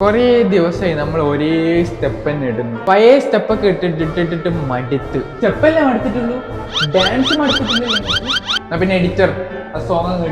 കുറേ ദിവസമായി നമ്മൾ ഒരേ സ്റ്റെപ്പ് തന്നെ ഇടുന്നു. പഴയ സ്റ്റെപ്പൊക്കെ ഇട്ടിട്ട് ഇട്ടിട്ടിട്ട് മടുത്ത്. സ്റ്റെപ്പല്ലേ മടുത്തിട്ടുള്ളൂ? ഡാൻസ് മടുത്തിട്ടില്ലേ? പിന്നെ എഡിറ്റർ ആ സോങ് അങ്ങ്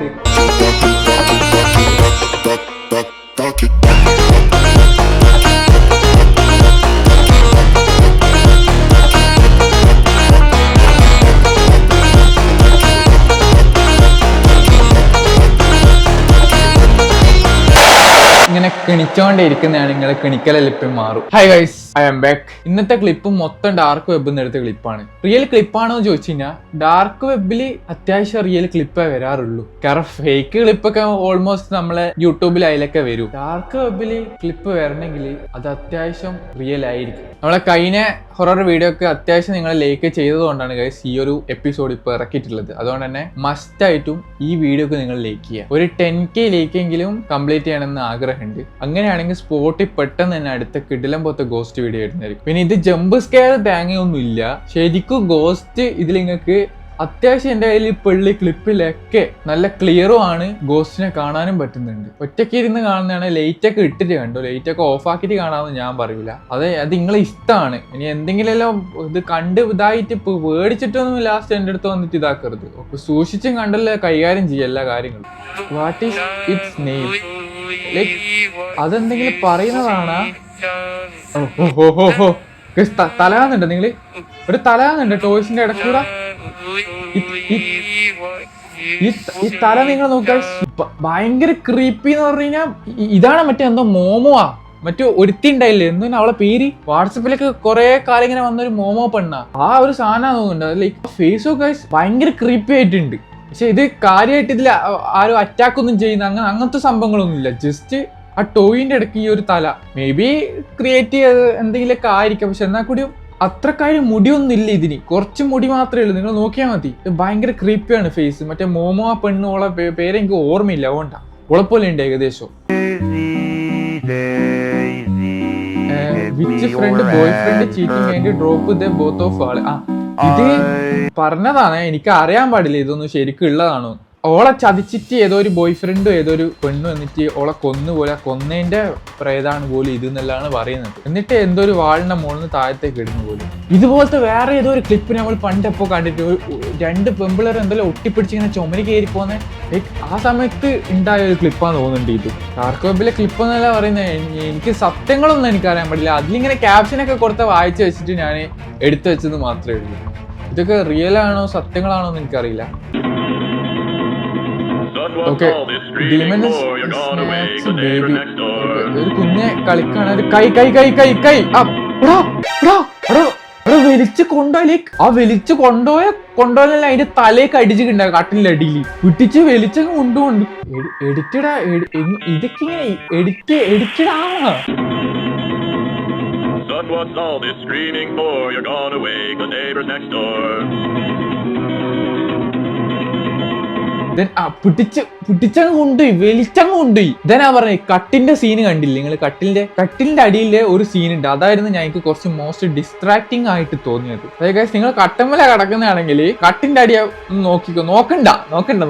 ഇട് നിങ്ങളെ കിണിക്കലെലിപ്പം മാറും. Hi guys I am back ഇന്നത്തെ ക്ലിപ്പ് മൊത്തം ഡാർക്ക് നിന്ന് എടുത്ത ക്ലിപ്പാണ് റിയൽ ക്ലിപ്പാണോ എന്ന് ചോദിച്ചു കഴിഞ്ഞാൽ ഡാർക്ക് വെബിൽ അത്യാവശ്യം റിയൽ ക്ലിപ്പേ വരാറുള്ളൂ. കാരണം ഫേക്ക് ക്ലിപ്പൊക്കെ ഓൾമോസ്റ്റ് നമ്മളെ യൂട്യൂബിൽ അതിലൊക്കെ വരും. ഡാർക്ക് വെബിൽ ക്ലിപ്പ് വരണമെങ്കിൽ അത് അത്യാവശ്യം റിയൽ ആയിരിക്കും. നമ്മളെ കഴിഞ്ഞ ഹൊറർ വീഡിയോ ഒക്കെ അത്യാവശ്യം നിങ്ങൾ ലൈക്ക് ചെയ്തതുകൊണ്ടാണ് ഗൈസ് ഈ ഒരു എപ്പിസോഡ് ഇപ്പൊ ഇറക്കിയിട്ടുള്ളത്. അതുകൊണ്ട് തന്നെ മസ്റ്റ് ആയിട്ടും ഈ വീഡിയോക്ക് നിങ്ങൾ ലൈക്ക് ചെയ്യുക. ഒരു ടെൻ കെ ലൈക്കെങ്കിലും കംപ്ലീറ്റ് ചെയ്യണമെന്ന് ആഗ്രഹമുണ്ട്. അങ്ങനെയാണെങ്കിൽ സ്പോട്ടിൽ പെട്ടെന്ന് തന്നെ അടുത്ത കിടിലം പോലത്തെ ഗോസ്റ്റ് വീഡിയോ ഇടുന്നതായിരിക്കും പിന്നെ ഇത് ജമ്പ് സ്കെയർ തേങ്ങയൊന്നും ഇല്ല ശരിക്കും ഗോസ്റ്റ് ഇതിൽ നിങ്ങൾക്ക് അത്യാവശ്യം എന്റെ കയ്യിൽ ഉള്ള ക്ലിപ്പിലൊക്കെ നല്ല ക്ലിയറും ആണ് ഗോസ്റ്റിനെ കാണാനും പറ്റുന്നുണ്ട്. ഒറ്റയ്ക്ക് ഇരുന്ന് കാണുന്നതാണ് ലൈറ്റ് ഒക്കെ ഇട്ടിട്ട് കണ്ടു? ലൈറ്റ് ഒക്കെ ഓഫ് ആക്കിയിട്ട് കാണാമെന്ന് ഞാൻ പറയൂല. അത് അത് നിങ്ങളെ ഇഷ്ടമാണ്. ഇനി എന്തെങ്കിലും ഇത് കണ്ട് ഇതായിട്ട് ഇപ്പോൾ മേടിച്ചിട്ടൊന്നും ലാസ്റ്റ് എന്റെ അടുത്ത് വന്നിട്ട് ഇതാക്കരുത്. സൂക്ഷിച്ചും കണ്ടല്ലേ കൈകാര്യം ചെയ്യുക എല്ലാ കാര്യങ്ങളും. What is its name like അതെന്തെങ്കിലും പറയുന്നതാണ്? തലയാന്നുണ്ട് നിങ്ങൾ? ഒരു തലയാന്നുണ്ട് ടോയ്സിന്റെ ഇടക്കൂടെ ഈ തല നിങ്ങൾ നോക്കാൻ ഭയങ്കര ക്രീപ്പി എന്ന് പറഞ്ഞു കഴിഞ്ഞാൽ ഇതാണ് മറ്റേ എന്തോ മോമോ ആ മറ്റു ഒരുത്തി ഉണ്ടായില്ലേ എന്തിനാ അവളെ പേര്? വാട്സപ്പിലൊക്കെ കുറെ കാലം ഇങ്ങനെ വന്നൊരു മോമോ പെണ്ണ. ആ ഒരു സാധനം തോന്നുന്നുണ്ട്. ലൈക്ക് ഫേസ് ഭയങ്കര ക്രീപ്പി ആയിട്ടുണ്ട്. പക്ഷെ ഇത് കാര്യമായിട്ട് ഇതിൽ ആരും അറ്റാക്ക് ഒന്നും ചെയ്യുന്ന അങ്ങനെ അങ്ങനത്തെ സംഭവങ്ങളൊന്നും ഇല്ല ജസ്റ്റ് ആ ടോയിന്റെ ഇടയ്ക്ക് ഈ ഒരു തല. മേ ബി ക്രിയേറ്റ് ചെയ്ത് എന്തെങ്കിലുമൊക്കെ ആയിരിക്കാം. പക്ഷെ എന്നാൽ കൂടി അത്രക്കാരും മുടിയൊന്നും ഇല്ല ഇതിന്. കുറച്ച് മുടി മാത്രമേ ഉള്ളൂ. നിങ്ങൾ നോക്കിയാൽ മതി. ഭയങ്കര ക്രീപ്പിയാണ് ഫേസ് മറ്റേ മോമോ ആ പെണ്ണ് ഓളെ പേ- പേര് എനിക്ക് ഓർമ്മയില്ല. അതുകൊണ്ടാ. ഉളപ്പോലെ ഉണ്ട് ഏകദേശം. Which friend boyfriend cheating drop the both of all ആ ഇത് പറഞ്ഞതാണ് എനിക്ക് അറിയാൻ പാടില്ല ഇതൊന്നും ശരിക്കും ഉള്ളതാണോ ഓളെ ചതിച്ചിട്ട് ഏതോ ഒരു ബോയ് ഫ്രണ്ടും ഏതോ ഒരു പെണ്ണും എന്നിട്ട് ഓളെ കൊന്നു പോലെ കൊന്നേന്റെ പ്രേതാണ് പോലും ഇത് എന്നെല്ലാണ് പറയുന്നത്. എന്നിട്ട് എന്തോ ഒരു വാളിന്റെ മുകളിൽ നിന്ന് താഴത്തേക്ക് ഇടുന്ന പോലും. ഇതുപോലത്തെ വേറെ ഏതോ ഒരു ക്ലിപ്പ് നമ്മൾ പണ്ടെപ്പോ കണ്ടിട്ട് ഒരു- രണ്ട് പെമ്പിളർ എന്തെങ്കിലും ഒട്ടിപ്പിടിച്ച് ഇങ്ങനെ ചുമരി കയറി പോകുന്ന ആ സമയത്ത് ഉണ്ടായ ഒരു ക്ലിപ്പാന്ന് തോന്നുന്നുണ്ട് ഇത്. ഡാർക്ക് വെബിലെ ക്ലിപ്പ് എന്നല്ല പറയുന്നത് എനിക്ക് സത്യങ്ങളൊന്നും എനിക്കറിയാൻ പാടില്ല അതിലിങ്ങനെ ക്യാപ്ഷനൊക്കെ കൊടുത്ത വായിച്ചു വെച്ചിട്ട് ഞാൻ എടുത്തു വെച്ചത് മാത്രമേ ഉള്ളൂ. ഇതൊക്കെ റിയൽ ആണോ സത്യങ്ങളാണോ എന്ന് എനിക്കറിയില്ല. ഓക്കെ ഡിമൻസ് ബേബി ഒരു കുഞ്ഞെ കളിക്കാണ്. ഒരു കൈ കൈ കൈ കൈ കൈ. വലിച്ച് കൊണ്ടുപോയി ആ വലിച്ച് കൊണ്ടുപോയ കൊണ്ടുപോയല്ല അതിന്റെ തലേക്ക് അടിച്ചിട്ടുണ്ടായി കട്ടിലിന്റെ അടിയിൽ വിട്ടിച്ച് വലിച്ചങ്ങ് കൊണ്ടുകൊണ്ട് എഡിറ്റഡാ ഇതൊക്കെ എഡിറ്റ് എഡിറ്റഡാ what's all this screaming for? You're gone away, the neighbors next door. പിടിച്ച് പിടിച്ചങ്ങ് കൊണ്ടുപോയി വലിച്ചങ്ങ് കൊണ്ടുപോയി. ഇതാ പറഞ്ഞ കട്ടിന്റെ സീന് കണ്ടില്ലേ? നിങ്ങൾ കട്ടിലിന്റെ കട്ടിലിന്റെ അടിയിലെ ഒരു സീൻ ഉണ്ട്. അതായിരുന്നു ഞാൻ എനിക്ക് കുറച്ച് മോസ്റ്റ് ഡിസ്ട്രാക്ടിങ് ആയിട്ട് തോന്നിയത്. അതായത് നിങ്ങൾ കട്ടമ്മല കിടക്കുന്നതാണെങ്കിൽ കട്ടിന്റെ അടിയെ നോക്കിക്കോ. നോക്കണ്ട നോക്കണ്ട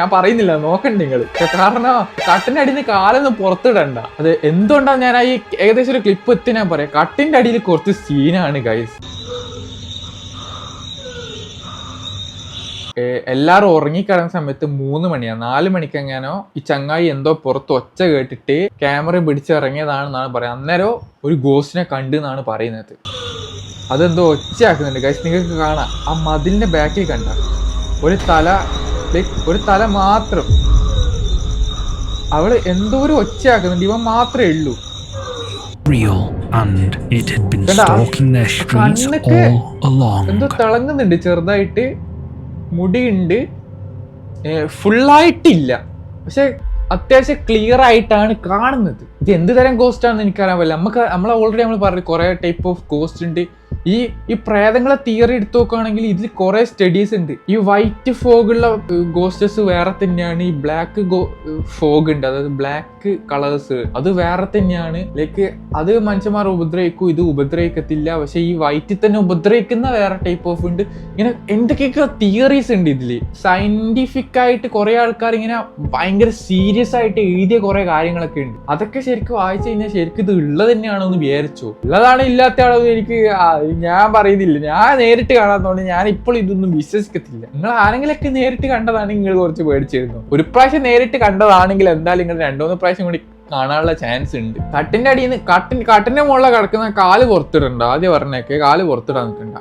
ഞാൻ പറയുന്നില്ല നോക്കണ്ട നിങ്ങൾ കാരണം കട്ടിന്റെ അടിയിൽ കാലൊന്നും പുറത്തിടണ്ട. അത് എന്തുകൊണ്ടാണ് ഞാൻ ഈ ഏകദേശം ഒരു ക്ലിപ്പ് എത്തി ഞാൻ പറയാം കട്ടിന്റെ അടിയിൽ കുറച്ച് സീനാണ് ഗൈസ് എല്ലാവരും ഉറങ്ങിക്കിടന്ന സമയത്ത് മൂന്ന് മണിയാണ് നാല് മണിക്കെങ്ങാനോ ഈ ചങ്ങായി എന്തോ പുറത്ത് ഒച്ച കേട്ടിട്ട് ക്യാമറ പിടിച്ചിറങ്ങിയതാണെന്നാണ് പറയുന്നത്. അന്നേരം ഒരു ഗോസ്റ്റിനെ കണ്ടു എന്നാണ് പറയുന്നത്. അതെന്തോ ഒച്ചയാക്കുന്നുണ്ട്. ഗൈസ് നിങ്ങൾക്ക് കാണാം. ആ മതിലിന്റെ ബാക്കിൽ കണ്ട. ഒരു തല ലൈക്ക് ഒരു തല മാത്രം. അവൾ എന്തോ ഒരു ഒച്ചയാക്കുന്നുണ്ട്. ഇവൻ മാത്രമേ ഉള്ളൂ. കണ്ണൊക്കെ എന്തോ തിളങ്ങുന്നുണ്ട്. ചെറുതായിട്ട് മുടിയുണ്ട് ഫുള്ളായിട്ടില്ല പക്ഷെ അത്യാവശ്യം ക്ലിയർ ആയിട്ടാണ് കാണുന്നത്. ഇത് എന്ത് തരം ഗോസ്റ്റ് ആണെന്ന് എനിക്കറിയാൻ പറ്റില്ല. നമുക്ക് നമ്മൾ ഓൾറെഡി നമ്മൾ പറഞ്ഞു കുറേ ടൈപ്പ് ഓഫ് ഗോസ്റ്റ് ഉണ്ട്. ഈ ഈ പ്രേതങ്ങളെ തിയറി എടുത്തു നോക്കുകയാണെങ്കിൽ ഇതിൽ കുറേ സ്റ്റഡീസ് ഉണ്ട്. ഈ വൈറ്റ് ഫോഗുള്ള ഗോസ്റ്റസ് വേറെ തന്നെയാണ്. ഈ ബ്ലാക്ക് ഗോ ഫോഗ് ഉണ്ട്. അതായത് ബ്ലാക്ക് കളേഴ്സ് അത് വേറെ തന്നെയാണ്. ലൈക്ക് അത് മനുഷ്യന്മാർ ഉപദ്രവിക്കും. ഇത് ഉപദ്രവിക്കത്തില്ല. പക്ഷെ ഈ വൈറ്റിൽ തന്നെ ഉപദ്രവിക്കുന്ന വേറെ ടൈപ്പ് ഓഫ് ഉണ്ട്. ഇങ്ങനെ എന്തൊക്കെയൊക്കെ തിയറീസ് ഉണ്ട് ഇതിൽ സയന്റിഫിക് ആയിട്ട് കുറെ ആൾക്കാർ ഇങ്ങനെ ഭയങ്കര സീരിയസ് ആയിട്ട് എഴുതിയ കുറെ കാര്യങ്ങളൊക്കെ ഉണ്ട്. അതൊക്കെ ശരിക്കും വായിച്ചു കഴിഞ്ഞാൽ ശരിക്കും ഇത് ഉള്ളത് തന്നെയാണോ എന്ന് വിചാരിച്ചു? ഉള്ളതാണ് ഇല്ലാത്ത എന്ന് എനിക്ക് ഞാൻ പറയുന്നില്ല. ഞാൻ നേരിട്ട് കാണാത്തതുകൊണ്ട് ഞാൻ ഇപ്പോൾ ഇതൊന്നും വിശ്വസിക്കത്തില്ല. നിങ്ങൾ ആരെങ്കിലൊക്കെ നേരിട്ട് കണ്ടതാണെങ്കിൽ നിങ്ങൾ കുറച്ച് പേടിച്ചിരുന്നു ഒരു പ്രാവശ്യം നേരിട്ട് കണ്ടതാണെങ്കിൽ എന്തായാലും നിങ്ങൾ രണ്ടുമൂന്ന് പ്രാവശ്യം കൂടി കാണാനുള്ള ചാൻസ് ഉണ്ട്. കട്ടിന്റെ അടിയിൽ നിന്ന് കട്ടിൻ കട്ടിന്റെ മുകളിൽ കിടക്കുന്ന കാൽ പുറത്തിടണ്ട. ആദ്യം പറഞ്ഞേക്കെ കാൽ പുറത്തിടാൻ നിൽക്കണ്ട.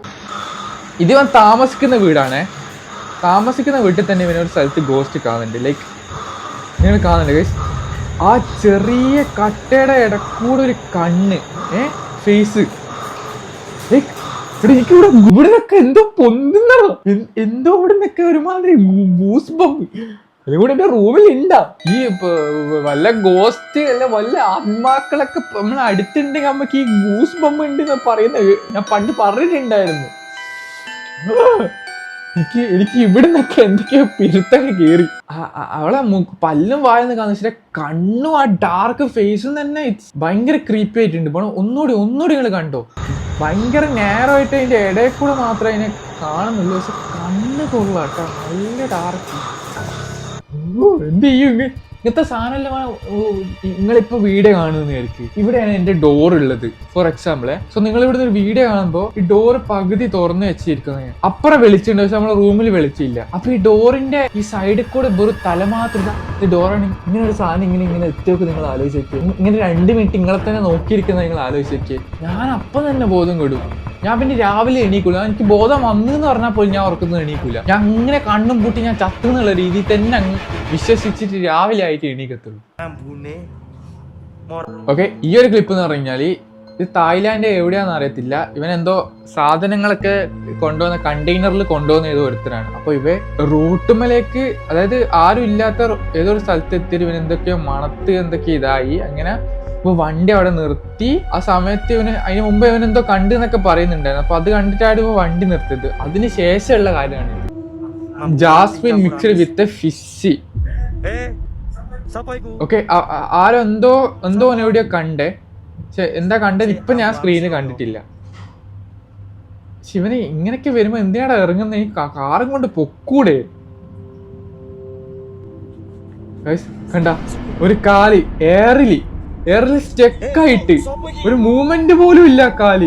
ഇത് ഇവൻ താമസിക്കുന്ന വീടാണേ. താമസിക്കുന്ന വീട്ടിൽ തന്നെ ഇവനെ ഒരു സ്ഥലത്ത് ഗോസ്റ്റ് കാണുന്നുണ്ട്. ലൈക്ക് നിങ്ങൾ കാണുന്നുണ്ട് ഗൈസ് ആ ചെറിയ കട്ടയുടെ ഇടക്കൂടെ ഒരു കണ്ണ് ഏ ഫേസ് ഇവിടെ ഇവിടെ നിന്നൊക്കെ എന്തോ പൊന്തുന്നോ എന്തോ ഇവിടെ നിന്നൊക്കെ ഒരുമാതിരി ഗൂസ് ബമ്പ് അതുകൂടെ എന്റെ റൂമിൽ ഉണ്ടാ ഈ വല്ല ഗോസ്റ്റ് അല്ല വല്ല ആത്മാക്കളൊക്കെ നമ്മൾ അടുത്തുണ്ടെങ്കിൽ നമുക്ക് ഈ ഗൂസ് ബമ്പ് ഉണ്ട് എന്ന് പറയുന്നത് ഞാൻ പണ്ട് പറഞ്ഞിട്ടുണ്ടായിരുന്നു. എനിക്ക് എനിക്ക് ഇവിടെ നിന്നൊക്കെ എന്തൊക്കെയോ പിരുത്തൊക്കെ കേറി. അവളെ പല്ലും വായെന്ന് കാണുന്ന കണ്ണും ആ ഡാർക്ക് ഫേസും തന്നെ ഭയങ്കര ക്രീപ്പി ആയിട്ടുണ്ട്. ഒന്നുകൂടി ഒന്നുകൂടി നിങ്ങൾ കണ്ടോ? ഭയങ്കര നേരം ആയിട്ട് അതിന്റെ ഇടയിൽ കൂടെ മാത്രമേ അതിനെ കാണുന്നുള്ളൂ. പക്ഷെ കണ്ണ് കൊള്ളാട്ടോ നല്ല ഡാർക്ക് എന്ത് ചെയ്യും ഇങ്ങ- ഇങ്ങനത്തെ സാധനമല്ല നിങ്ങളിപ്പോ വീഡിയോ കാണുന്നതായിരിക്കും ഇവിടെയാണ് എന്റെ ഡോർ ഉള്ളത്. ഫോർ എക്സാമ്പിൾ സോ നിങ്ങൾ ഇവിടുന്ന് ഒരു വീഡിയോ കാണുമ്പോൾ ഈ ഡോർ പകുതി തുറന്ന് വെച്ചിരിക്കുന്നത് അപ്പുറം വെളിച്ചുണ്ട് പക്ഷെ നമ്മളെ റൂമിൽ വെളിച്ചില്ല. അപ്പൊ ഈ ഡോറിന്റെ ഈ സൈഡിൽ കൂടെ വെറും തല മാത്രം ഈ ഡോറാണ് ഇങ്ങനെ ഒരു സാധനം ഇങ്ങനെ ഇങ്ങനെ എത്തിയൊക്കെ നിങ്ങൾ ആലോചിച്ചേക്കും ഇങ്ങനെ രണ്ട് മിനിറ്റ് നിങ്ങളെ തന്നെ നോക്കിയിരിക്കുന്ന നിങ്ങൾ ആലോചിച്ച് നോക്കിയേ ഞാൻ അപ്പം തന്നെ ബോധം കെടും. ഞാൻ പിന്നെ രാവിലെ എണീക്കൂല. എനിക്ക് ബോധം വന്നു എന്ന് പറഞ്ഞാൽ പോലും ഞാൻ ഉറക്കുന്നത് എണീക്കൂല. ഞാൻ അങ്ങനെ കണ്ണും പൂട്ടി ഞാൻ ചത്തു എന്നുള്ള രീതിയിൽ തന്നെ വിശ്വസിച്ചിട്ട് രാവിലെ ആയിട്ട് എണീക്കത്തുള്ളൂ. ഓക്കെ ഈ ഒരു ക്ലിപ്പ് എന്ന് പറഞ്ഞു കഴിഞ്ഞാൽ ഇത് തായ്ലാന്റ് എവിടെയാണെന്ന് അറിയത്തില്ല. ഇവൻ എന്തോ സാധനങ്ങളൊക്കെ കൊണ്ടുവന്ന കണ്ടെയ്നറിൽ കൊണ്ടുവന്ന ഏതോ ഒരുത്തരാണ് അപ്പൊ ഇവ റൂട്ടുമലേക്ക് അതായത് ആരും ഇല്ലാത്ത ഏതൊരു ഏതോ ഒരു സ്ഥലത്ത് എത്തി ഇവൻ എന്തൊക്കെയോ മണത്ത് എന്തൊക്കെയോ ഇതായി. അങ്ങനെ ഇപ്പൊ വണ്ടി അവിടെ നിർത്തി. ആ സമയത്ത് ഇവന് അതിന് മുമ്പ് ഇവൻ എന്തോ കണ്ടു എന്നൊക്കെ പറയുന്നുണ്ടായിരുന്നു. അപ്പൊ അത് കണ്ടിട്ടാണ് ഇവ വണ്ടി നിർത്തിയത്. അതിന് ശേഷമുള്ള കാര്യമാണ് jasmine mixed with fizzy? Okay ആരോ എന്തോ എന്തോ എവിടെയോ കണ്ടേ. പക്ഷെ എന്താ കണ്ടത് ഇപ്പൊ ഞാൻ സ്ക്രീനിൽ കണ്ടിട്ടില്ല. ശിവനെ ഇങ്ങനെയൊക്കെ വരുമ്പോ എന്തിനാടാ ഇറങ്ങുന്ന? ഈ കാറും കൊണ്ട് പൊക്കൂടെ. കണ്ട? ഒരു കാലി എയറിൽ എയറിൽ സ്റ്റെക്കായിട്ട് ഒരു മൂവ്മെന്റ് പോലും ഇല്ല കാൽ.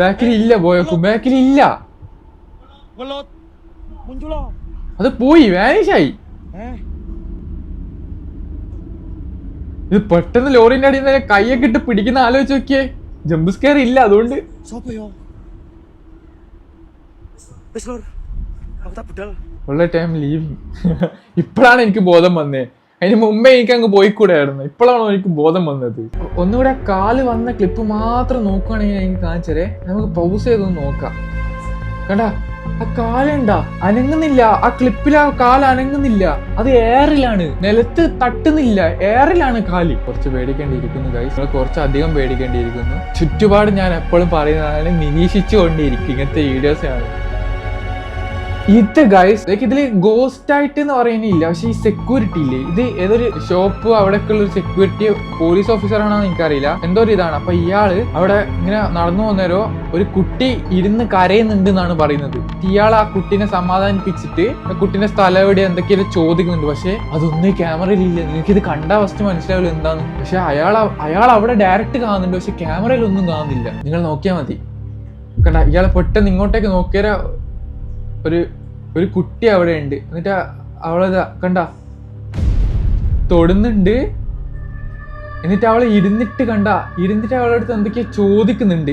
ബാക്കിൽ ഇല്ല പോയക്കും. ബാക്കിൽ ഇല്ല. അത് പോയി വാനിഷായി ഇത് പെട്ടെന്ന് ലോറിന്റെ അടിയിൽ നിന്ന് കൈയൊക്കെ ഇട്ട് പിടിക്കുന്ന ആലോചിച്ച് നോക്കിയേ. ജമ്പ് സ്കെയർ ഇല്ല അതുകൊണ്ട്. ഉള്ള ടൈം ലീവിങ് ഇപ്പോഴാണ് എനിക്ക് ബോധം വന്നേ. അതിന് മുമ്പേ എനിക്ക് അങ്ങ് പോയിക്കൂടായിരുന്നു. ഇപ്പോഴാണോ എനിക്ക് ബോധം വന്നത്? ഒന്നുകൂടെ കാൽ വന്ന ക്ലിപ്പ് മാത്രം നോക്കുകയാണെങ്കിൽ എനിക്ക് കാണിച്ചരേ നമുക്ക് പൗസ് ചെയ്തൊന്ന് നോക്കാം. കണ്ടാ? ആ കാലുണ്ടാ? അനങ്ങുന്നില്ല. ആ ക്ലിപ്പിൽ ആ കാൽ അനങ്ങുന്നില്ല. അത് എയറിലാണ് നിലത്ത് തട്ടുന്നില്ല. എയറിലാണ് കാൽ. കുറച്ച് പേടിക്കേണ്ടിയിരിക്കുന്നു ഗൈസ് നിങ്ങൾ കുറച്ച് അധികം പേടിക്കേണ്ടിയിരിക്കുന്നു. ചുറ്റുപാട് ഞാൻ എപ്പോഴും പറയുന്നതാണ് നിരീക്ഷിച്ചു കൊണ്ടിരിക്കും ഇങ്ങനത്തെ വീഡിയോസ് ആണ്. ഇത് ഗൈസ് ലൈക്ക് ഇതിൽ ഗോസ്റ്റ് ആയിട്ട് എന്ന് പറയുന്നില്ല. പക്ഷെ ഈ സെക്യൂരിറ്റി ഇല്ലേ? ഇത് ഏതൊരു ഷോപ്പ് അവിടെയൊക്കെ ഉള്ള സെക്യൂരിറ്റി പോലീസ് ഓഫീസർ ആണോ എനിക്കറിയില്ല. എന്തോ ഒരു ഇതാണ്. അപ്പൊ ഇയാൾ അവിടെ ഇങ്ങനെ നടന്നു വന്നേരോ ഒരു കുട്ടി ഇരുന്ന് കരയുന്നുണ്ട് എന്നാണ് പറയുന്നത്. ഇയാൾ ആ കുട്ടീനെ സമാധാനിപ്പിച്ചിട്ട് കുട്ടീന്റെ സ്ഥലം എവിടെ എന്തൊക്കെയോ ചോദിക്കുന്നുണ്ട്. പക്ഷെ അതൊന്നും ക്യാമറയിലില്ല ഇത് കണ്ട ഫസ്റ്റ് മനസ്സിലാവില്ല എന്താന്ന്. പക്ഷെ അയാൾ അയാൾ അവിടെ ഡയറക്റ്റ് കാണുന്നുണ്ട്. പക്ഷെ ക്യാമറയിൽ ഒന്നും കാണുന്നില്ല. നിങ്ങൾ നോക്കിയാൽ മതി. കണ്ട ഇയാളെ പെട്ടെന്ന് ഇങ്ങോട്ടേക്ക് നോക്കിയാൽ ഒരു ഒരു കുട്ടി അവിടെ ഉണ്ട് എന്നിട്ട് അവളത് കണ്ട തൊടുന്നുണ്ട്. എന്നിട്ട് അവളെ ഇരുന്നിട്ട് കണ്ട ഇരുന്നിട്ട് അവളുടെ അടുത്ത് എന്തൊക്കെയോ ചോദിക്കുന്നുണ്ട്.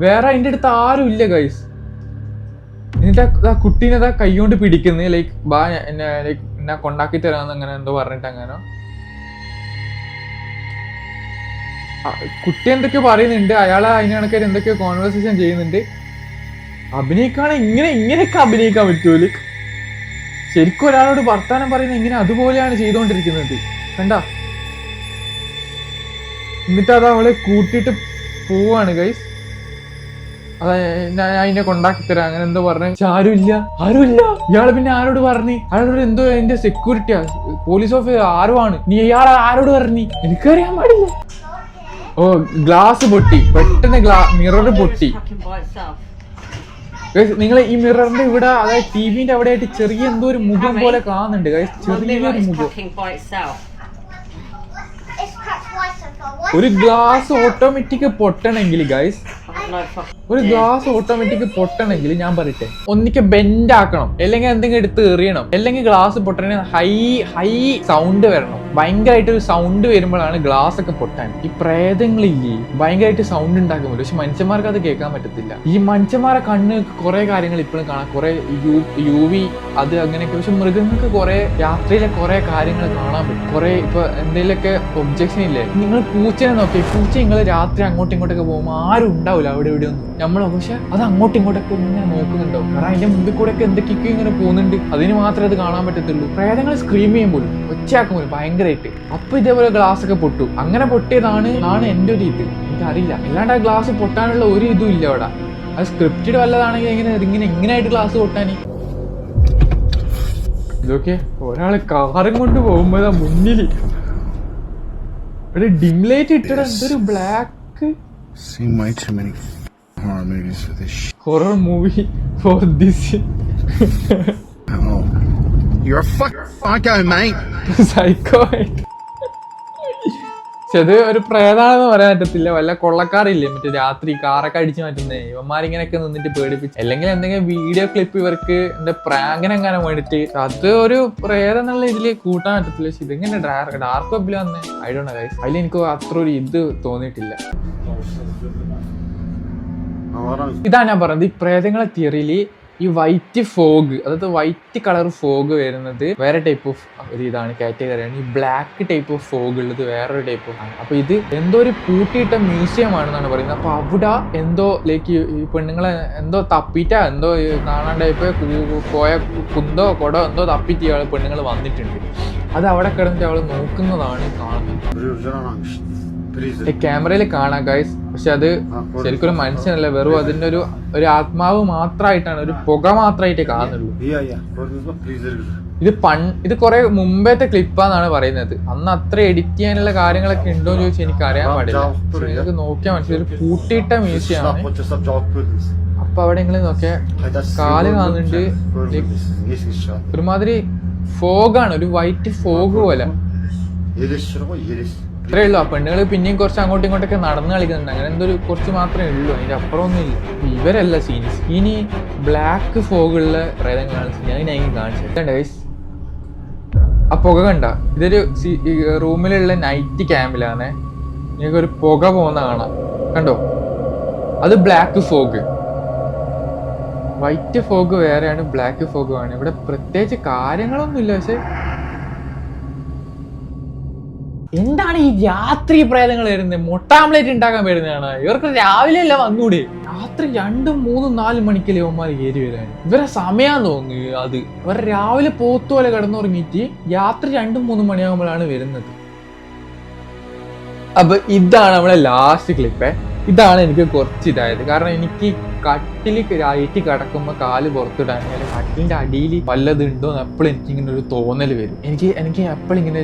വേറെ അതിന്റെ അടുത്ത് ആരും ഇല്ല ഗൈസ് എന്നിട്ട് ആ- കുട്ടീനെ അതാ കൈകൊണ്ട് പിടിക്കുന്നത് ലൈക്ക് ബാ എന്നെ ലൈക്ക് എന്നെ കൊണ്ടാക്കി തരാമെന്ന് അങ്ങനെ എന്തോ പറഞ്ഞിട്ട് അങ്ങനെ. കുട്ടി എന്തൊക്കെയോ പറയുന്നുണ്ട്. അയാൾ കണക്കായിട്ട് എന്തൊക്കെയോ കോൺവെർസേഷൻ ചെയ്യുന്നുണ്ട്. അഭിനയിക്കാണ് ഇങ്ങനെ ഇങ്ങനെയൊക്കെ അഭിനയിക്കാൻ പറ്റൂൽ. ശരിക്കും ഒരാളോട് വർത്താനം പറയുന്നത് ഇങ്ങനെ അതുപോലെയാണ് ചെയ്തുകൊണ്ടിരിക്കുന്നത് കണ്ട? എന്നിട്ട് അത് അവളെ കൂട്ടിയിട്ട് പോവാണ് ഗൈസ് അതാ ഞാൻ അതിനെ കൊണ്ടാക്കി തരാം. അങ്ങനെ എന്തോ പറഞ്ഞു. ആരുമില്ല. ആരുമില്ല? ഇയാൾ പിന്നെ ആരോട് പറഞ്ഞു? അയാളോട് എന്തോ എന്റെ സെക്യൂരിറ്റിയാ പോലീസ് ഓഫീസർ ആരുമാണ് നീ ഇയാൾ ആരോട് പറഞ്ഞു? എനിക്കറിയാൻ പാടില്ല. ഓ ഗ്ലാസ് പൊട്ടി. പെട്ടെന്ന് ഗ്ലാ മിറർ പൊട്ടി. നിങ്ങൾ ഈ മിററിന്റെ ഇവിടെ അതായത് ടിവിന്റെ അവിടെ ആയിട്ട് ചെറിയ എന്തോ ഒരു മുഖം പോലെ കാണുന്നുണ്ട്. ചെറിയൊരു മുഖം. ഒരു ഗ്ലാസ് ഓട്ടോമാറ്റിക് പൊട്ടണമെങ്കിൽ ഗൈസ് ഒരു ഗ്ലാസ് ഓട്ടോമാറ്റിക് പൊട്ടണമെങ്കിൽ ഞാൻ പറയട്ടെ. ഒന്നിക്ക് ബെൻഡ് ആക്കണം. അല്ലെങ്കിൽ എന്തെങ്കിലും എടുത്ത് എറിയണം. അല്ലെങ്കിൽ ഗ്ലാസ് പൊട്ടണ ഹൈ ഹൈ സൗണ്ട് വരണം. ഭയങ്കരമായിട്ട് ഒരു സൗണ്ട് വരുമ്പോഴാണ് ഗ്ലാസ് ഒക്കെ പൊട്ടാൻ. ഈ പ്രേതങ്ങളില്ലേ ഭയങ്കരമായിട്ട് സൗണ്ട് ഉണ്ടാക്കുമല്ലോ പക്ഷെ മനുഷ്യന്മാർക്ക് അത് കേൾക്കാൻ പറ്റത്തില്ല. ഈ മനുഷ്യന്മാരെ കണ്ണ് കുറെ കാര്യങ്ങൾ ഇപ്പോഴും കാണാം. കുറെ യു യു വി അത് അങ്ങനെയൊക്കെ. പക്ഷെ മൃഗങ്ങൾക്ക് കുറെ രാത്രിയിലെ കുറെ കാര്യങ്ങൾ കാണാൻ പറ്റും. കുറെ ഇപ്പൊ എന്തെങ്കിലുമൊക്കെ ഒബ്ജക്ഷൻ ഇല്ലേ? നിങ്ങൾ പൂച്ചനെ നോക്കി. പൂച്ച നിങ്ങൾ രാത്രി അങ്ങോട്ടും ഇങ്ങോട്ടൊക്കെ പോകുമ്പോൾ ആരും ഉണ്ടാവില്ല അവിടെ ഇവിടെ ഒന്നും. നമ്മൾ പക്ഷെ അത് അങ്ങോട്ടും ഇങ്ങോട്ടൊക്കെ ഇങ്ങനെ നോക്കുന്നുണ്ടാവും. കാരണം അതിന്റെ മുമ്പിൽ കൂടെ ഒക്കെ എന്തൊക്കെയൊക്കെ ഇങ്ങനെ പോകുന്നുണ്ട്. അതിന് മാത്രമേ അത് കാണാൻ പറ്റത്തുള്ളൂ. പ്രേതങ്ങൾ സ്ക്രീം ചെയ്യുമ്പോൾ ഒച്ചയാക്കുമ്പോൾ ഒച്ചയാക്കും പോലും ഭയങ്കരമായിട്ട് അപ്പൊ ഇതേപോലെ ഗ്ലാസ് ഒക്കെ പൊട്ടു. അങ്ങനെ പൊട്ടിയതാണ് ആണ് എന്റെ ഒരു ഇത്. എനിക്കറിയില്ല. അല്ലാണ്ട് ആ ഗ്ലാസ് പൊട്ടാനുള്ള ഒരു ഇതും ഇല്ല അവിടെ. അത് സ്ക്രിപ്റ്റഡ് വല്ലതാണെങ്കിൽ എങ്ങനെ ഇങ്ങനെ ഇങ്ങനെയായിട്ട് ഗ്ലാസ് പൊട്ടാനി? ഇതൊക്കെ ഒരാൾ കാറും കൊണ്ട് പോകുമ്പോഴാ മുന്നിൽ ഒരു ഡിം ലൈറ്റ് എന്തൊരു black. Horror movie for this. You're a fuck psycho, mate. Psycho പക്ഷെ അത് ഒരു പ്രേതാണെന്ന് പറയാൻ പറ്റത്തില്ല. വല്ല കൊള്ളക്കാറില്ലേ മറ്റേ രാത്രി കാറൊക്കെ അടിച്ചു മാറ്റുന്നേ. ഇവന്മാരിങ്ങനെയൊക്കെ നിന്നിട്ട് പേടിപ്പിച്ച്. അല്ലെങ്കിൽ എന്തെങ്കിലും വീഡിയോ ക്ലിപ്പ് ഇവർക്ക് എന്റെ പ്രാങ്കനം എങ്ങനെ വേണ്ടിട്ട് അത് ഒരു പ്രേതം എന്നുള്ള ഇതിൽ കൂട്ടാൻ പറ്റത്തില്ല. പക്ഷെ ഇതെങ്ങനെ ഡാർക്ക് വെബിൽ വന്നേ. ഐ ഡോണ്ട് ഗൈസ് അതിൽ എനിക്ക് അത്ര ഒരു ഇത് തോന്നിയിട്ടില്ല. Oh. ഇതാണ് ഞാൻ പറഞ്ഞത്. ഈ പ്രേതങ്ങളെ തിയറിയിൽ ഈ വൈറ്റ് ഫോഗ് അതായത് വൈറ്റ് കളർ ഫോഗ് വരുന്നത് വേറെ ടൈപ്പ് ഓഫ് ഒരു ഇതാണ് കാറ്റഗറിയാണ് ഈ ബ്ലാക്ക് ടൈപ്പ് ഓഫ് ഫോഗ് ഉള്ളത് വേറൊരു ടൈപ്പ് ഓഫ് ആണ്. അപ്പൊ ഇത് എന്തോ ഒരു പൂട്ടിയിട്ട മ്യൂസിയം ആണെന്നാണ് പറയുന്നത്. അപ്പൊ അവിടെ എന്തോ ലൈക്ക് ഈ പെണ്ണുങ്ങളെ എന്തോ തപ്പിറ്റ എന്തോ ഈ ടൈപ്പ് കു- പോയ കുന്തോ കൊടോ എന്തോ തപ്പിറ്റ് ഇയാൾ പെണ്ണുങ്ങൾ വന്നിട്ടുണ്ട്. അത് അവിടെ കിടന്നിട്ട് അവൾ നോക്കുന്നതാണ് കാണുന്നത്. ക്യാമറയിൽ കാണാം ഗൈസ് പക്ഷെ അത് ശരിക്കും ഒരു മനുഷ്യനല്ല വെറും അതിന്റെ ഒരു ഒരു ആത്മാവ് മാത്രമായിട്ടാണ് ഒരു പുക മാത്രമായിട്ടേ കാണുന്നുള്ളൂ. ഇത് പൺ ഇത് കുറെ മുമ്പത്തെ ക്ലിപ്പാന്നാണ് പറയുന്നത്. അന്ന് അത്ര എഡിറ്റ് ചെയ്യാനുള്ള കാര്യങ്ങളൊക്കെ ഉണ്ടോ എന്ന് ചോദിച്ചാൽ എനിക്ക് അറിയാൻ പാടില്ല നിങ്ങൾക്ക് നോക്കിയാൽ മനസ്സിലായി. ഒരു കൂട്ടിയിട്ട മ്യൂസിയം ആണ്. just up job goodness. അപ്പൊ അവിടെ നിങ്ങൾ നോക്കിയാൽ കാൽ കാണുന്നുണ്ട്. ഒരുമാതിരി ഫോഗാണ് ഒരു വൈറ്റ് ഫോഗ് പോലെ. ഇത്രേ ഉള്ളൂ. ആ പെണ്ണുകൾ പിന്നെയും കുറച്ച് അങ്ങോട്ടും ഇങ്ങോട്ടൊക്കെ നടന്ന് കളിക്കുന്നുണ്ട്. അങ്ങനെ എന്തൊരു കുറച്ച് മാത്രമേ ഉള്ളൂ. അതിന്റെ അപ്പുറമൊന്നും ഇല്ല ഇവരല്ല സീൻസ് ഇനി ബ്ലാക്ക് ഫോഗുള്ള പ്രേതങ്ങളാണ് കാണിച്ചത് ഗൈസ് ആ പുക കണ്ട? ഇതൊരു റൂമിലുള്ള നൈറ്റ് ക്യാമ്പിലാണ് നിങ്ങൾക്ക് ഒരു പുക പോകുന്ന കാണാം. കണ്ടോ? അത് ബ്ലാക്ക് ഫോഗ് വൈറ്റ് ഫോഗ് വേറെയാണ് ബ്ലാക്ക് ഫോഗ് ആണ് ഇവിടെ പ്രത്യേകിച്ച് കാര്യങ്ങളൊന്നുമില്ല. പക്ഷെ എന്താണ് ഈ രാത്രി പ്രേതങ്ങൾ വരുന്നത് മൊട്ടാംപ്ലേറ്റ് ഉണ്ടാക്കാൻ വരുന്നതാണ്. ഇവർക്ക് രാവിലെ അല്ല വന്നൂടെ. രാത്രി രണ്ടും മൂന്നും നാലും മണിക്കല്ലേ ഇവന്മാർ കയറി വരാൻ. ഇവരെ സമയം തോന്നുന്നു അത്. ഇവർ രാവിലെ പോത്തു പോലെ കിടന്നുറങ്ങിയിട്ട് രാത്രി രണ്ടും മൂന്നും മണിയാകുമ്പോഴാണ് വരുന്നത്. അപ്പൊ ഇതാണ് നമ്മളെ ലാസ്റ്റ് ക്ലിപ്പ് ഇതാണ് എനിക്ക് കുറച്ച് ഇതായത്. കാരണം എനിക്ക് കട്ടിൽ കയറ്റി കിടക്കുമ്പോൾ കാൽ പുറത്തിടാൻ കട്ടിലിന്റെ അടിയിൽ വല്ലതുണ്ടോ എന്ന് എപ്പോഴും എനിക്ക് ഇങ്ങനെ ഒരു തോന്നൽ വരും. എനിക്ക് എനിക്ക് എപ്പോഴും ഇങ്ങനെ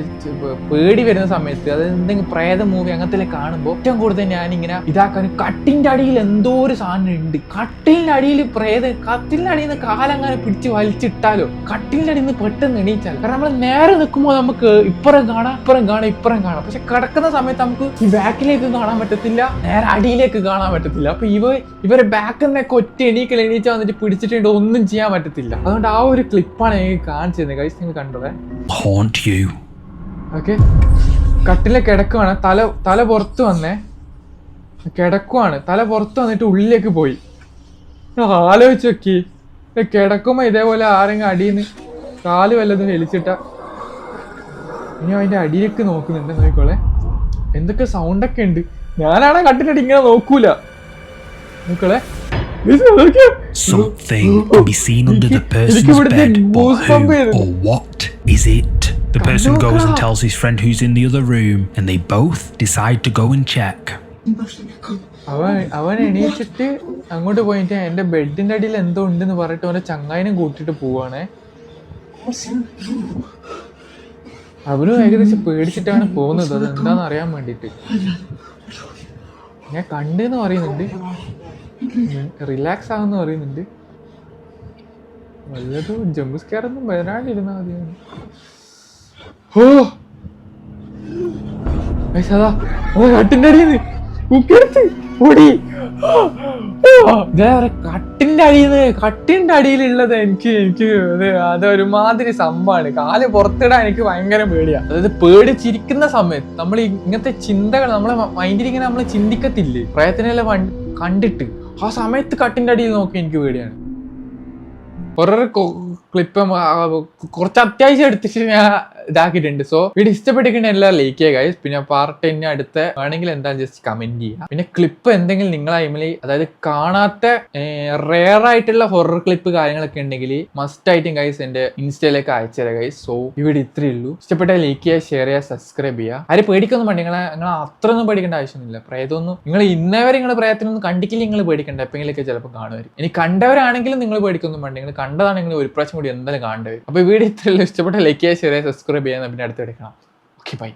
പേടി വരുന്ന സമയത്ത് അത് എന്തെങ്കിലും പ്രേത മൂവി അങ്ങനത്തെ കാണുമ്പോൾ ഏറ്റവും കൂടുതൽ ഞാൻ ഇങ്ങനെ ഇതാക്കാൻ കട്ടിന്റെ അടിയിൽ എന്തോ ഒരു സാധനം ഉണ്ട് കട്ടിലിന്റെ അടിയിൽ പ്രേത കട്ടിലിന്റെ അടിയിൽ നിന്ന് കാലങ്ങനെ പിടിച്ച് വലിച്ചിട്ടാലോ കട്ടിലിന്റെ അടിയിൽ നിന്ന് പെട്ടെന്ന് എണീച്ചാൽ കാരണം നമ്മൾ നേരെ നിൽക്കുമ്പോൾ നമുക്ക് ഇപ്പുറം കാണാം ഇപ്പുറം കാണാം ഇപ്പുറം കാണാം. പക്ഷെ കിടക്കുന്ന സമയത്ത് നമുക്ക് ഈ ബാക്കിലേക്ക് കാണാൻ പറ്റത്തില്ല നേരെ അടിയിലേക്ക് കാണാൻ പറ്റത്തില്ല. അപ്പൊ ഇവ ഇവരെ ബാക്കിൽ നിന്നൊക്കെ ഒറ്റ എണീക്കൽ എണീറ്റ വന്നിട്ട് പിടിച്ചിട്ടുണ്ട് ഒന്നും ചെയ്യാൻ പറ്റത്തില്ല. അതുകൊണ്ട് ആ ഒരു ക്ലിപ്പാണ് എനിക്ക് കാണിച്ചത്. കൈസ് നിങ്ങൾ കണ്ടത്. ഓക്കെ കട്ടിലെ കിടക്കുവാണ്. തല തല പുറത്ത് വന്നേ. കിടക്കുവാണ്. തല പുറത്ത് വന്നിട്ട് ഉള്ളിലേക്ക് പോയി. ആലോചിച്ച് നോക്കി. കിടക്കുമ്പോ ഇതേപോലെ ആരെങ്കിലും അടിയിൽ നിന്ന് കാൽ വല്ലതും വലിച്ചിട്ട. ഇനി അതിന്റെ അടിയിലേക്ക് നോക്കുന്നുണ്ട്. നോക്കിക്കോളെ. എന്തൊക്കെ സൗണ്ടൊക്കെ ഉണ്ട്. ഞാനാണ് കട്ടിലിട്ട് ഇങ്ങനെ നോക്കൂല. നോക്കളെ Something can be seen under the person's bed, but who or what is it? The person goes and tells his friend who's in the other room, and they both decide to go and check. അവൻ അവൻ എണീച്ചിട്ട് അങ്ങോട്ട് പോയിട്ട് എന്റെ ബെഡിന്റെ അടിയിൽ എന്തോ ഉണ്ടെന്ന് പറഞ്ഞിട്ട് അവന്റെ ചങ്ങായിനെ കൂട്ടിട്ട് പോവാണേ അവനും ഏകദേശം പേടിച്ചിട്ടാണ് പോകുന്നത് അത് എന്താന്ന് അറിയാൻ വേണ്ടിട്ട് ഞാൻ കണ്ടെന്ന് പറയുന്നുണ്ട് റിലാക്സ് ആവെന്ന് പറയുന്നുണ്ട്. വല്ലതും ജമ്പ് സ്കെയർ ഒന്നും വരാണ്ടിരുന്നാ മതിയാണ് ഓ കട്ടിന്റെ അടിയിൽ ഓടി. കട്ടിന്റെ അടിയിൽ കട്ടിന്റെ അടിയിലുള്ളത് എനിക്ക് എനിക്ക് അത് അതൊരുമാതിരി സംഭവമാണ് കാൽ പുറത്തിടാൻ എനിക്ക് ഭയങ്കര പേടിയാ. അതായത് പേടിച്ചിരിക്കുന്ന സമയത്ത് നമ്മൾ ഇങ്ങനത്തെ ചിന്തകൾ നമ്മളെ മൈൻഡിൽ ഇങ്ങനെ നമ്മൾ ചിന്തിക്കത്തില്ലേ? പ്രയത്നമെല്ലാം കണ്ടിട്ട്. ആ സമയത്ത് കട്ടിന്റെ അടിയിൽ നോക്കി എനിക്ക് പേടിയാണ്. horror ക്ലിപ്പ് കുറച്ച് അത്യാവശ്യം എടുത്തിട്ട് ഞാൻ ഇതാക്കിയിട്ടുണ്ട്. സോ വീഡിയോ ഇഷ്ടപ്പെട്ടിരിക്കുന്ന എല്ലാ ലൈക്ക് ചെയ്യുക. പിന്നെ പാർട്ട് ടെന്നെ അടുത്ത് വേണമെങ്കിൽ എന്താ ജസ്റ്റ് കമന്റ് ചെയ്യുക. പിന്നെ ക്ലിപ്പ് എന്തെങ്കിലും നിങ്ങളെ ഐമിൽ അതായത് കാണാത്ത റെയർ ആയിട്ടുള്ള ഹൊറർ ക്ലിപ്പ് കാര്യങ്ങളൊക്കെ ഉണ്ടെങ്കിൽ മസ്റ്റ് ആയിട്ടും ഗൈസ് എന്റെ ഇൻസ്റ്റയിലേക്ക് അയച്ചു ഗൈസ് സോ ഇവിടെ ഇത്രേ ഇത്രയേ ഉള്ളൂ. ഇഷ്ടപ്പെട്ട ലൈക്ക് ചെയ്യുക ഷെയർ ചെയ്യുക സബ്സ്ക്രൈബ് ചെയ്യുക. ആരെ പേടിക്കൊന്നും വേണ്ട. നിങ്ങളെ നിങ്ങൾ അത്രയൊന്നും പേടിക്കേണ്ട ആവശ്യമൊന്നുമില്ല. പ്രേതമൊന്നും നിങ്ങൾ ഇന്നവരെ നിങ്ങൾ പ്രേതത്തിനൊന്നും കണ്ടിക്കില്ല നിങ്ങൾ പേടിക്കണ്ട. എപ്പോഴെങ്കിലൊക്കെ ചിലപ്പോൾ കാണുമായിരിക്കും. ഇനി കണ്ടവരാണെങ്കിലും നിങ്ങൾ പേടിക്കൊന്നും വേണ്ട. നിങ്ങൾ കണ്ടതാണെങ്കിൽ ഒരു പ്രാവശ്യം കൂടി എന്തായാലും കാണേണ്ടി അപ്പൊ ഈ വീഡിയോ ഇത്രയല്ലോ ഇഷ്ടപ്പെട്ട ലൈക്ക് ചെയ്യുക ഷെയർ ചെയ്യുക സബ്സ്ക്രൈബ് ചെയ്യുക പിന്നെ അടുത്ത് എടുക്കണം ഓക്കെ ബൈ